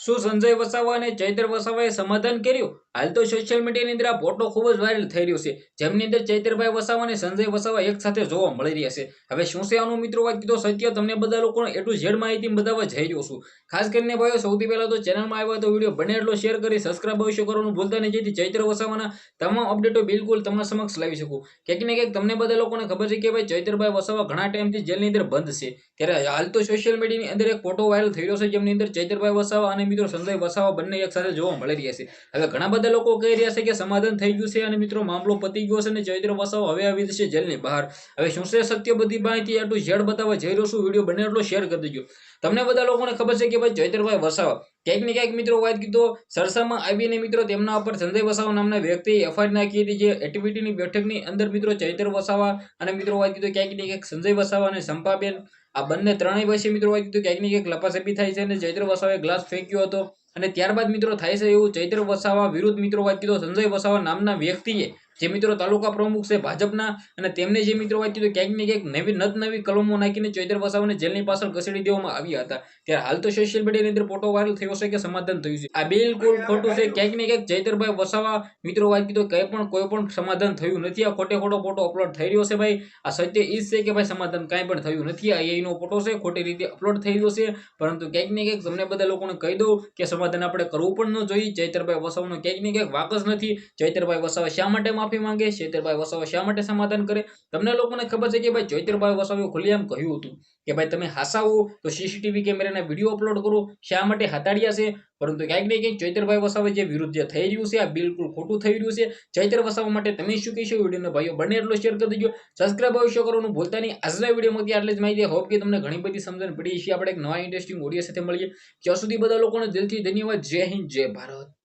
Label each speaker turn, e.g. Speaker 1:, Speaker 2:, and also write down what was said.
Speaker 1: શું સંજય વસાવા અને ચૈતર વસાવાએ સમાધાન કર્યું? હાલ તો સોશિયલ મીડિયાની અંદર આ ફોટો ખૂબ જ વાયરલ થઈ રહ્યો છે. જેમની અંદર ચૈત્રભાઈ વસાવા અને સંજય વસાવા એક સાથે જોવા મળી રહ્યા છે. હવે શું છે આનું મિત્રો વાત કીધો સત્ય, તમને બધા લોકોને એટલું ઝેડ માહિતી બતાવવા જઈ રહ્યો છું. ખાસ કરીને ભાઈઓ, સૌથી પહેલાં તો ચેનલમાં આવ્યા તો વીડિયો બને એટલો શેર કરી સબસ્ક્રાઈબ અવશ્ય કરવાનું ભૂલતા નહીં, જેથી ચૈત્ર વસાવાના તમામ અપડેટો બિલકુલ તમારા સમક્ષ લાવી શકું. ક્યાંક ને ક્યાંક તમને બધા લોકોને ખબર છે કે ભાઈ ચૈત્રભાઈ વસાવા ઘણા ટાઈમથી જેલની અંદર બંધ છે. ત્યારે હાલ તો સોશિયલ મીડિયાની અંદર એક ફોટો વાયરલ થઈ રહ્યો છે, જેમની અંદર ચૈત્રભાઈ વસાવા અને મિત્રો સંજય વસાવા બંને એક સાથે જોવા મળી રહ્યા છે. હવે ઘણા બધા લોકો કહી રહ્યા છે કે સમાધાન થઈ ગયું છે અને મિત્રો મામલો પતી ગયો છે અને ચૈત્ર વસાવ, હવે આવી જશે જેલની બહાર. હવે શું છે સત્ય બધી માહિતી આટલું ઝેડ બતાવવા જઈ રહ્યો છું, વીડિયો બને એટલો શેર કરી દેજો. તમને બધા લોકોને ખબર છે કે ભાઈ ચૈત્રભાઈ વસાવા. ક્યાંક ને ક્યાંક મિત્રો વાત કીધો, સરસામાં આવીને મિત્રો તેમના ઉપર સંજય વસાવા નામના વ્યક્તિએ એફઆઈઆર નાખી હતી, જે એક્ટિવિટીની બેઠકની અંદર મિત્રો ચૈત્ર વસાવા અને મિત્રો વાત કીધો, ક્યાંક ને ક્યાંક સંજય વસાવા અને સંપાબેન આ બંને ત્રણેય વચ્ચે મિત્રો હોય તો ક્યાંક ને ક્યાંક લપાસપી થાય છે અને ચૈત્ર વસાવાએ ગ્લાસ ફેંક્યો હતો. અને ત્યારબાદ મિત્રો થાય છે એવું ચૈત્ર વસાવા વિરુદ્ધ મિત્રો વાત કીધો સંજય વસાવા નામના વ્યક્તિએ જે મિત્રો તાલુકા પ્રમુખ છે ભાજપના અને તેમને જે મિત્રો વાંચ્યું કીધું ક્યાંક ને ક્યાંક નવી નત નવી કલમો નાખીને ચૈતર વસાવાને જેલની પાછળ ઘસેડી દેવામાં આવ્યા હતા. ત્યારે હાલ તો સોશિયલ મીડિયાની અંદર ફોટો વાયરલ થયો છે કે સમાધાન થયું છે. આ બિલકુલ ખોટું છે. ક્યાંક ને ક્યાંક ચૈતરભાઈ વસાવા મિત્રો વાત કીધું કંઈ પણ, કોઈ પણ સમાધાન થયું નથી. આ ખોટે ખોટો ફોટો અપલોડ થઈ રહ્યો છે ભાઈ. આ સત્ય ઈ છે કે ભાઈ સમાધાન કાંઈ પણ થયું નથી. આ એનો ફોટો છે. ખોટી રીતે અપલોડ થઈ રહ્યો છે. પરંતુ ક્યાંક ને ક્યાંક તમને બધા લોકોને કહી દઉં કે સમાધાન આપણે કરવું પણ ન જોઈએ. ચૈતરભાઈ વસાવાનો ક્યાંક ને ક્યાંક વાક જ નથી. ચૈતરભાઈ વસાવા શા માટે માફી માંગે ચૈતરભાઈ વસાવા શા માટે સમાધાન કરે? તમને લોકોને ખબર છે કે ભાઈ ચૈતરભાઈ વસાવે ખુલ્લેઆમ કહ્યું હતું કે ભાઈ તમે હસાવો, તો સીસીટીવી કેમેરાના વીડિયો અપલોડ કરો. શા માટે હતાડ્યા છે? પરંતુ ક્યાંક ને ક્યાંક ચૈતરભાઈ વસાવે જે વિરુદ્ધ થઈ રહ્યું છે, આ બિલકુલ ખોટું થઈ રહ્યું છે. ચૈત્ર વસાવા માટે તમે શું કહેશો? વિડીયોને ભાઈઓ બને એટલો શેર કરી દેજો. સબસ્ક્રાઇબ અવશ્ય કરવાનું ભૂલતા નહીં આજના વિડીયોમાંથી આટલી જ માહિતી. હોપ કે તમને ઘણી બધી સમજણ પડી છે આપણે એક નવા ઇન્ટરેસ્ટિંગ ઓડિયો સાથે મળીએ. જ્યાં સુધી બધા લોકોને દિલથી ધન્યવાદ. જય હિન્દ, જય ભારત.